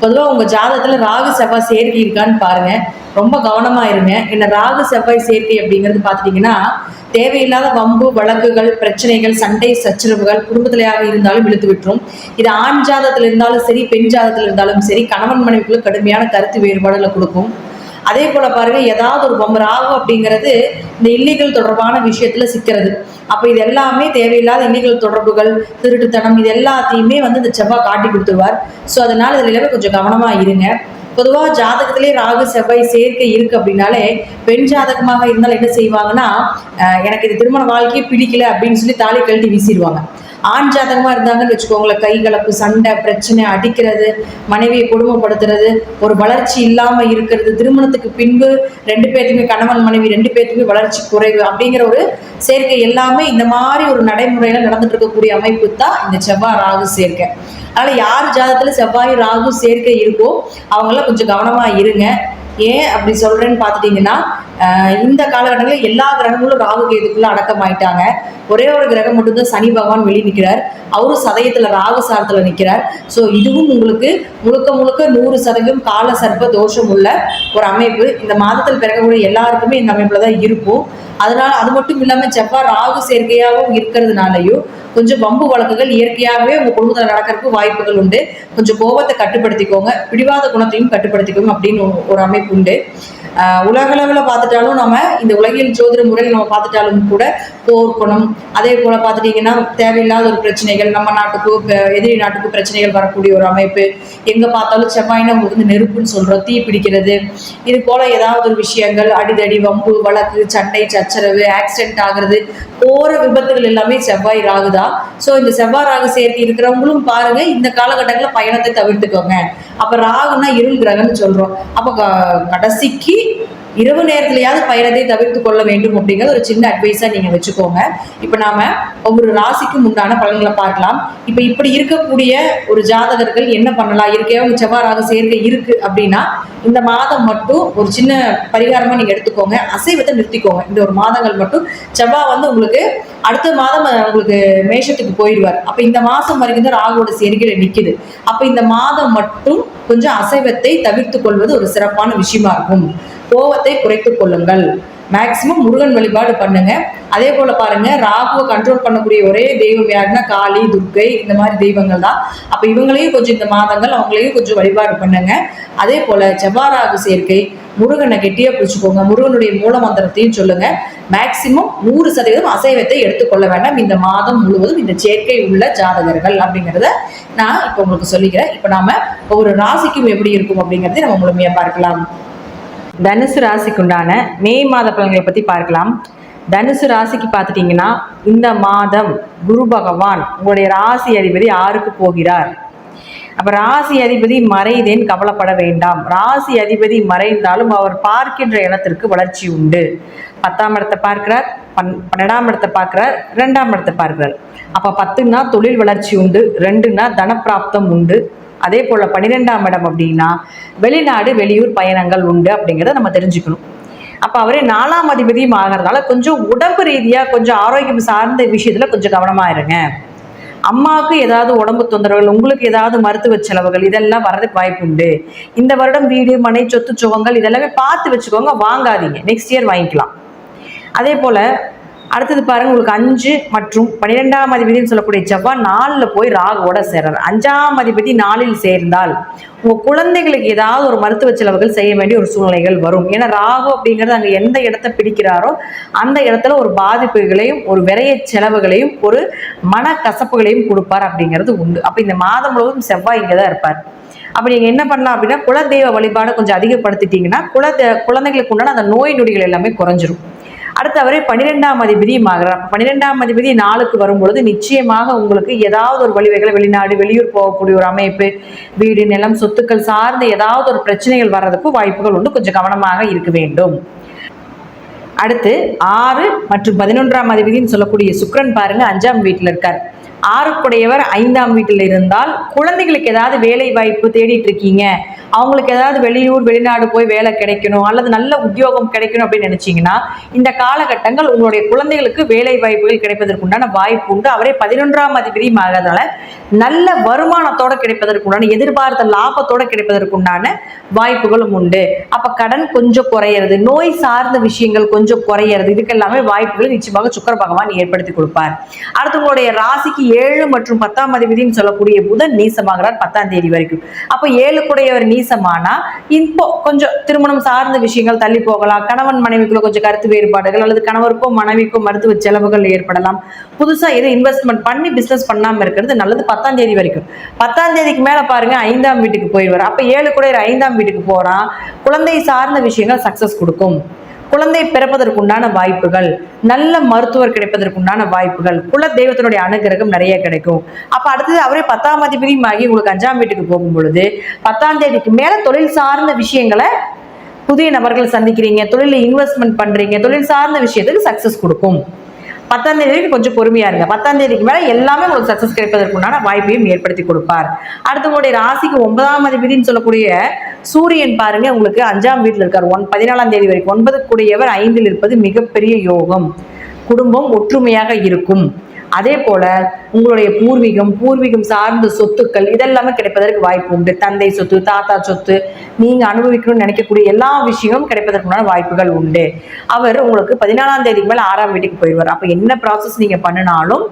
பொதுவாக உங்கள் ஜாதகத்தில் ராகு செவ்வாய் சேர்க்கை இருக்கான்னு பாருங்கள் ரொம்ப கவனமாக இருங்க. என்ன ராகு செவ்வாய் சேர்க்கை அப்படிங்கிறது பார்த்துட்டிங்கன்னா தேவையில்லாத வம்பு வழக்குகள் பிரச்சனைகள் சண்டை சச்சரவுகள் குடும்பத்திலேயாக இருந்தாலும் இழுத்து விட்டுரும். இது ஆண் ஜாதத்தில் இருந்தாலும் சரி பெண் ஜாதத்தில் இருந்தாலும் சரி கணவன் மனைவிக்குள்ள கடுமையான கருத்து வேறுபாடுகளை கொடுக்கும். அதே போல பாருங்க ஏதாவது ஒரு பொம்மை ராகு அப்படிங்கிறது இந்த இல்லீகல் தொடர்பான விஷயத்துல சிக்கிறது. அப்ப இது எல்லாமே தேவையில்லாத இல்லீகல் தொடர்புகள் திருட்டுத்தனம் இது எல்லாத்தையுமே வந்து இந்த செவ்வாய் காட்டி கொடுத்துருவார். ஸோ அதனால இதுல எல்லாமே கொஞ்சம் கவனமா இருங்க. பொதுவாக ஜாதகத்திலே ராகு செவ்வாய் சேர்க்கை இருக்கு அப்படின்னாலே பெண் ஜாதகமாக இருந்தாலும் என்ன செய்வாங்கன்னா எனக்கு இது திருமண வாழ்க்கையே பிடிக்கல அப்படின்னு சொல்லி தாலி கழட்டி வீசிடுவாங்க. ஆண் ஜாதகமாக இருந்தாங்கன்னு வச்சுக்கோங்களேன். கை கலப்பு சண்டை பிரச்சனை அடிக்கிறது மனைவியை கொடுமைப்படுத்துறது ஒரு வளர்ச்சி இல்லாமல் இருக்கிறது திருமணத்துக்கு பின்பு ரெண்டு பேர்த்துக்குமே கணவன் மனைவி ரெண்டு பேர்த்துக்குமே வளர்ச்சி குறைவு அப்படிங்கிற ஒரு சேர்க்கை எல்லாமே இந்த மாதிரி ஒரு நடைமுறையில் நடந்துட்டு இருக்கக்கூடிய அமைப்பு தான் இந்த செவ்வாய் ராகு சேர்க்கை. அதனால் யார் ஜாதகத்தில் செவ்வாய் ராகு சேர்க்கை இருக்கோ அவங்களாம் கொஞ்சம் கவனமாக இருங்க. ஏன் அப்படி சொல்றேன்னு பார்த்துட்டிங்கன்னா இந்த காலகட்டங்களில் எல்லா கிரகங்களும் ராகு கேதுக்குள்ள அடக்கமாயிட்டாங்க. ஒரே ஒரு கிரகம் மட்டும்தான் சனி பகவான் வெளியே நிற்கிறார் அவரும் சதயத்தில் ராகு சாரத்தில் நிற்கிறார் ஸோ இதுவும் உங்களுக்கு முழுக்க முழுக்க நூறு சதவீதம் கால சர்ப்ப தோஷம் உள்ள ஒரு அமைப்பு. இந்த மாதத்தில் பிறக்கக்கூடிய எல்லாருக்குமே இந்த அமைப்பில் தான் இருக்கும். அதனால அது மட்டும் இல்லாமல் செவ்வாய் ராகு சேர்க்கையாகவும் இருக்கிறதுனாலையும் கொஞ்சம் வம்பு வழக்குகள் இயற்கையாகவே உங்க குடும்பத்தில் நடக்கிறதுக்கு வாய்ப்புகள் உண்டு. கொஞ்சம் கோபத்தை கட்டுப்படுத்திக்கோங்க. பிடிவாத குணத்தையும் கட்டுப்படுத்திக்கோங்க அப்படின்னு ஒரு- அமைப்பு உண்டு. உலகளவில் பார்த்துட்டாலும் நம்ம இந்த உலகியல் ஜோதிட முறையில் நம்ம பார்த்துட்டாலும் கூட போர்க்குணம் அதே போல பார்த்துட்டீங்கன்னா தேவையில்லாத ஒரு பிரச்சனைகள் நம்ம நாட்டுக்கு எதிரி நாட்டுக்கு பிரச்சனைகள் வரக்கூடிய ஒரு அமைப்பு. எங்க பார்த்தாலும் செவ்வாய்னா உங்களுக்கு வந்து நெருப்புன்னு சொல்றோம் தீ பிடிக்கிறது. இது போல ஏதாவது ஒரு விஷயங்கள் அடிதடி வம்பு வழக்கு சண்டை சச்சரவு ஆக்சிடென்ட் ஆகுறது போற விபத்துகள் எல்லாமே செவ்வாய் ராகு தான் ஸோ இந்த செவ்வாய் ராகு சேர்த்து இருக்கிறவங்களும் பாருங்க இந்த காலகட்டங்களில் பயணத்தை தவிர்த்துக்கோங்க. அப்ப ராகுனா இருள் கிரகம்னு சொல்றோம். அப்ப க- கடைசிக்கு இரவு நேரத்துலையாவது பயணத்தை தவிர்த்து கொள்ள வேண்டும் அப்படிங்கிற ஒரு சின்ன அட்வைஸா நீங்க வச்சுக்கோங்க. இப்ப நாம ஒவ்வொரு ராசிக்கும் உண்டான பலன்களை பார்க்கலாம். இப்ப இப்படி இருக்கக்கூடிய ஒரு ஜாதகர்கள் என்ன பண்ணலாம்? இயற்கையாக உங்க செவ்வாய் ராகு சேர்க்கை இருக்கு அப்படின்னா இந்த மாதம் மட்டும் ஒரு சின்ன பரிகாரமா நீங்க எடுத்துக்கோங்க. அசைவத்தை நிறுத்திக்கோங்க. இந்த ஒரு மாதங்கள் மட்டும் செவ்வாய் வந்து உங்களுக்கு அடுத்த மாதம் உங்களுக்கு மேஷத்துக்கு போயிடுவார். அப்ப இந்த மாசம் வரைக்கும் தான் ராகுவோட சேர்க்கையில நிக்குது. அப்ப இந்த மாதம் மட்டும் கொஞ்சம் அசைவத்தை தவிர்த்து கொள்வது ஒரு சிறப்பான விஷயமா இருக்கும். கோவத்தை குறைத்து கொள்ளுங்கள். மேக்சிமம் முருகன் வழிபாடு பண்ணுங்க. அதே போல பாருங்க ராகுவை கண்ட்ரோல் பண்ணக்கூடிய ஒரே தெய்வம் யாருன்னா காளி துர்க்கை இந்த மாதிரி தெய்வங்கள் தான். அப்ப இவங்களையும் கொஞ்சம் இந்த மாதங்கள் அவங்களையும் கொஞ்சம் வழிபாடு பண்ணுங்க. அதே போல செவ்வாராகு சேர்க்கை முருகனை கெட்டியா பிடிச்சுக்கோங்க. முருகனுடைய மூல மந்திரத்தையும் சொல்லுங்க. மேக்சிமம் நூறு சதவீதம் அசைவத்தை எடுத்துக்கொள்ள வேண்டாம். இந்த மாதம் முழுவதும் இந்த சேர்க்கை உள்ள ஜாதகர்கள் அப்படிங்கிறத நான் இப்போ உங்களுக்கு சொல்லிக்கிறேன். இப்போ நாம ஒவ்வொரு ராசிக்கும் எப்படி இருக்கும் அப்படிங்கிறதை நம்ம முழுமையா பார்க்கலாம். தனுசு ராசிக்குண்டான மே மாத பலன்களை பற்றி பார்க்கலாம். தனுசு ராசிக்கு பார்த்துட்டிங்கன்னா இந்த மாதம் குரு பகவான் உங்களுடைய ராசி அதிபதி ஆறுக்கு போகிறார். அப்போ ராசி அதிபதி மறைதேன் கவலைப்பட வேண்டாம். ராசி அதிபதி மறைந்தாலும் அவர் பார்க்கின்ற இடத்திற்கு வளர்ச்சி உண்டு. பத்தாம் இடத்தை பார்க்கிறார் பன் பன்னெண்டாம் இடத்தை பார்க்கிறார் ரெண்டாம் இடத்தை பார்க்கிறார். அப்போ பத்துன்னா தொழில் வளர்ச்சி உண்டு ரெண்டுன்னா தனப்பிராப்தம் உண்டு. அதே போல் பன்னிரெண்டாம் இடம் அப்படின்னா வெளிநாடு வெளியூர் பயணங்கள் உண்டு அப்படிங்கிறத நம்ம தெரிஞ்சுக்கணும். அப்போ அவரே நாலாம் அதிபதியும் ஆகிறதுனால கொஞ்சம் உடம்பு ரீதியாக கொஞ்சம் ஆரோக்கியம் சார்ந்த விஷயத்தில் கொஞ்சம் கவனமாக இருங்க. அம்மாவுக்கு ஏதாவது உடம்பு தொந்தரவுகள் உங்களுக்கு ஏதாவது மருத்துவ செலவுகள் இதெல்லாம் வர்றதுக்கு வாய்ப்பு உண்டு. இந்த வருடம் வீடு மனை சொத்து சுகங்கள் இதெல்லாமே பார்த்து வச்சுக்கோங்க வாங்காதீங்க. நெக்ஸ்ட் இயர் வாங்கிக்கலாம். அதே போல் அடுத்தது பாருங்க உங்களுக்கு அஞ்சு மற்றும் பன்னிரெண்டாம் அதிபதினு சொல்லக்கூடிய செவ்வாய் நாலில் போய் ராகுவோட சேர்றாரு. அஞ்சாம் அதிபதி நாளில் சேர்ந்தால் உங்கள் குழந்தைகளுக்கு ஏதாவது ஒரு மருத்துவ செலவுகள் செய்ய வேண்டிய ஒரு சூழ்நிலைகள் வரும். ஏன்னா ராகு அப்படிங்கிறது அங்கே எந்த இடத்த பிடிக்கிறாரோ அந்த இடத்துல ஒரு பாதிப்புகளையும் ஒரு விரைய செலவுகளையும் ஒரு மனக்கசப்புகளையும் கொடுப்பார் அப்படிங்கிறது உண்டு. அப்போ இந்த மாதம் முழுவதும் செவ்வாய் இங்கே தான் இருப்பார். அப்போ நீங்கள் என்ன பண்ணலாம் அப்படின்னா குலதெய்வ வழிபாடை கொஞ்சம் அதிகப்படுத்திட்டீங்கன்னா குல குழந்தைகளுக்கு உண்டான அந்த நோய் நொடிகள் எல்லாமே குறைஞ்சிரும். அடுத்து அவரே பன்னிரெண்டாம் அதிபதியும் ஆகிறார். அப்போ பன்னிரெண்டாம் அதிபதி நாளுக்கு வரும்பொழுது நிச்சயமாக உங்களுக்கு ஏதாவது ஒரு வழிவகைகளை வெளிநாடு வெளியூர் போகக்கூடிய ஒரு அமைப்பு வீடு நிலம் சொத்துக்கள் சார்ந்த ஏதாவது ஒரு பிரச்சனைகள் வர்றதுக்கு வாய்ப்புகள் உண்டு. கொஞ்சம் கவனமாக இருக்க வேண்டும். அடுத்து ஆறு மற்றும் பதினொன்றாம் அதிபதினு சொல்லக்கூடிய சுக்ரன் பாருங்க அஞ்சாம் வீட்டில் இருக்கார். ஆறுக்குடையவர் ஐந்தாம் வீட்டில் இருந்தால் குழந்தைகளுக்கு ஏதாவது வேலை வாய்ப்பு தேடிட்டு இருக்கீங்க. அவங்களுக்கு ஏதாவது வெளியூர் வெளிநாடு போய் வேலை கிடைக்கணும் அல்லது நல்ல உத்தியோகம் கிடைக்கணும் அப்படின்னு நினைச்சீங்கன்னா இந்த காலகட்டங்கள் உங்களுடைய குழந்தைகளுக்கு வேலை வாய்ப்புகள் கிடைப்பதற்குண்டான வாய்ப்பு உண்டு. அவரே பதினொன்றாம் அதிபதியும் ஆகிறதுனால நல்ல வருமானத்தோட கிடைப்பதற்குண்டான எதிர்பார்த்த லாபத்தோட கிடைப்பதற்குண்டான வாய்ப்புகளும் உண்டு. அப்ப கடன் கொஞ்சம் குறையிறது நோய் சார்ந்த விஷயங்கள் கொஞ்சம் குறையிறது இதுக்கெல்லாமே வாய்ப்புகள் நிச்சயமாக சுக்கர பகவான் ஏற்படுத்தி கொடுப்பார். அடுத்து உங்களுடைய ராசிக்கு ஏழு மற்றும் பத்தாம் அதிபதினு சொல்லக்கூடிய புதன் நீசமாகிறார் பத்தாம் தேதி வரைக்கும். அப்போ ஏழுக்குடையவர் நீசமானா இப்போ கொஞ்சம் திருமணம் சார்ந்த விஷயங்கள் தள்ளி போகலாம். கணவன் மனைவிக்குள்ள கொஞ்சம் கருத்து வேறுபாடுகள் அல்லது கணவருக்கும் மனைவிக்கும் மருத்துவ செலவுகள் ஏற்படலாம். புதுசா எதுவும் இன்வெஸ்ட்மெண்ட் பண்ணி பிசினஸ் பண்ணாம இருக்கிறது நல்லது பத்தாம் தேதி வரைக்கும். பத்தாம் தேதிக்கு மேல பாருங்க ஐந்தாம் வீட்டுக்கு போயிடுவார். அப்ப ஏழு கூட ஐந்தாம் வீட்டுக்கு போறான் குழந்தை சார்ந்த விஷயங்கள் சக்சஸ் கொடுக்கும். குழந்தை பிறப்பதற்குண்டான வாய்ப்புகள் நல்ல மருத்துவர் கிடைப்பதற்குண்டான வாய்ப்புகள் குல தெய்வத்தினுடைய அனுகிரகம் நிறைய கிடைக்கும். அப்போ அடுத்தது அவரே பத்தாம் அதிபதியும் ஆகி உங்களுக்கு அஞ்சாம் வீட்டுக்கு போகும் பொழுது பத்தாம் தேதிக்கு மேலே தொழில் சார்ந்த விஷயங்களை புதிய நபர்கள் சந்திக்கிறீங்க தொழிலில் இன்வெஸ்ட்மெண்ட் பண்ணுறீங்க தொழில் சார்ந்த விஷயத்துக்கு சக்ஸஸ் கொடுக்கும். பத்தாம் தேதி வரைக்கும் கொஞ்சம் பொறுமையா இருங்க. பத்தாம் தேதிக்கு மேல எல்லாமே உங்களுக்கு சக்சஸ் கிடைப்பதற்குண்டான வாய்ப்பையும் ஏற்படுத்தி கொடுப்பார். அடுத்து உங்களுடைய ராசிக்கு ஒன்பதாம் அதிபதினு சொல்லக்கூடிய சூரியன் பாருங்க உங்களுக்கு அஞ்சாம் வீட்டில் இருக்கார். ஒன் பதினாலாம் தேதி வரைக்கும் ஒன்பது கூடியவர் ஐந்தில் இருப்பது மிகப்பெரிய யோகம். குடும்பம் ஒற்றுமையாக இருக்கும். அதே போல உங்களுடைய பூர்வீகம் பூர்வீகம் சார்ந்த சொத்துக்கள் இதெல்லாமே கிடைப்பதற்கு வாய்ப்பு உண்டு. தந்தை சொத்து தாத்தா சொத்து நீங்க அனுபவிக்கணும்னு நினைக்கக்கூடிய எல்லா விஷயமும் கிடைப்பதற்குண்டான வாய்ப்புகள் உண்டு. அவர் உங்களுக்கு பதினாலாம் தேதிக்கு மேல ஆறாம் வீட்டுக்கு போயிடுவார். அப்ப என்ன ப்ராசஸ் நீங்க பண்ணினாலும்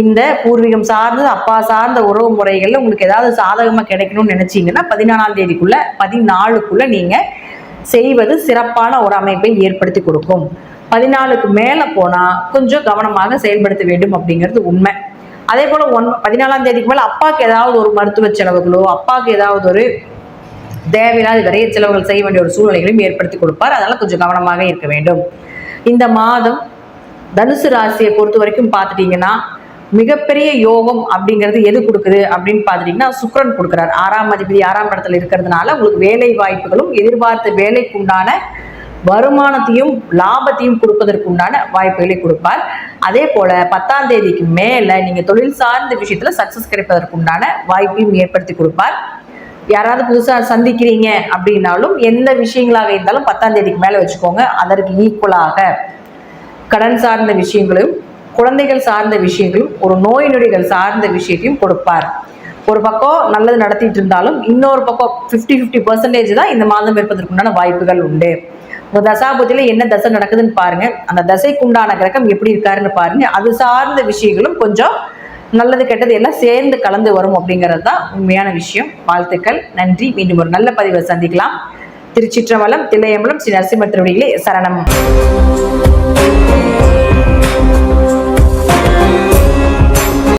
இந்த பூர்வீகம் சார்ந்த அப்பா சார்ந்த உறவு முறைகள்ல உங்களுக்கு ஏதாவது சாதகமா கிடைக்கணும்னு நினைச்சீங்கன்னா பதினாலாம் தேதிக்குள்ள பதினாலுக்குள்ள நீங்க செய்வது சிறப்பான ஒரு அமைப்பை ஏற்படுத்தி கொடுக்கும். பதினாலுக்கு மேலே போனால் கொஞ்சம் கவனமாக செயல்படுத்த வேண்டும் அப்படிங்கிறது உண்மை. அதே போல் ஒன் பதினாலாம் தேதிக்கு மேலே அப்பாவுக்கு ஏதாவது ஒரு மருத்துவ செலவுகளோ அப்பாவுக்கு ஏதாவது ஒரு தேவையில்லாத விரைய செலவுகள் செய்ய வேண்டிய ஒரு சூழ்நிலைகளையும் ஏற்படுத்தி கொடுப்பார். அதனால் கொஞ்சம் கவனமாக இருக்க வேண்டும். இந்த மாதம் தனுசு ராசியை பொறுத்த வரைக்கும் பார்த்துட்டிங்கன்னா மிகப்பெரிய யோகம் அப்படிங்கிறது எது கொடுக்குது அப்படின்னு பார்த்துட்டிங்கன்னா சுக்ரன் கொடுக்குறாரு. ஆறாம் அதிபதி ஆறாம் இடத்துல இருக்கிறதுனால உங்களுக்கு வேலை வாய்ப்புகளும் எதிர்பார்த்த வேலைக்குண்டான வருமானத்தையும் லாபத்தையும் கொடுப்பதற்கு உண்டான வாய்ப்புகளை கொடுப்பார். அதே போல பத்தாம் தேதிக்கு மேல நீங்க தொழில் சார்ந்த விஷயத்துல சக்சஸ் கிடைப்பதற்கு உண்டான வாய்ப்பையும் ஏற்படுத்தி கொடுப்பார். யாராவது புதுசாக சந்திக்கிறீங்க அப்படின்னாலும் எந்த விஷயங்களாக இருந்தாலும் பத்தாம் தேதிக்கு மேலே வச்சுக்கோங்க. அதற்கு ஈக்குவலாக கடன் சார்ந்த விஷயங்களும் குழந்தைகள் சார்ந்த விஷயங்களும் ஒரு நோய் நொடிகள் சார்ந்த விஷயத்தையும் கொடுப்பார். ஒரு பக்கம் நல்லது நடத்திட்டு இருந்தாலும் இன்னொரு பக்கம் ஃபிஃப்டி ஃபிஃப்டி பர்சன்டேஜ் தான் இந்த மாதம் இருப்பதற்குண்டான வாய்ப்புகள் உண்டு. உங்கள் தசாபதியில் என்ன தசை நடக்குதுன்னு பாருங்க. அந்த தசைக்குண்டான கிரகம் எப்படி இருக்காருன்னு பாருங்க. அது சார்ந்த விஷயங்களும் கொஞ்சம் நல்லது கெட்டது எல்லாம் சேர்ந்து கலந்து வரும் அப்படிங்கிறது தான் உண்மையான விஷயம். வாழ்த்துக்கள். நன்றி. மீண்டும் ஒரு நல்ல பதிவை சந்திக்கலாம். திருச்சிற்றம்பலம் தில்லையம்பலம் ஸ்ரீ நரசிம்ம திருவடிகளே சரணம்.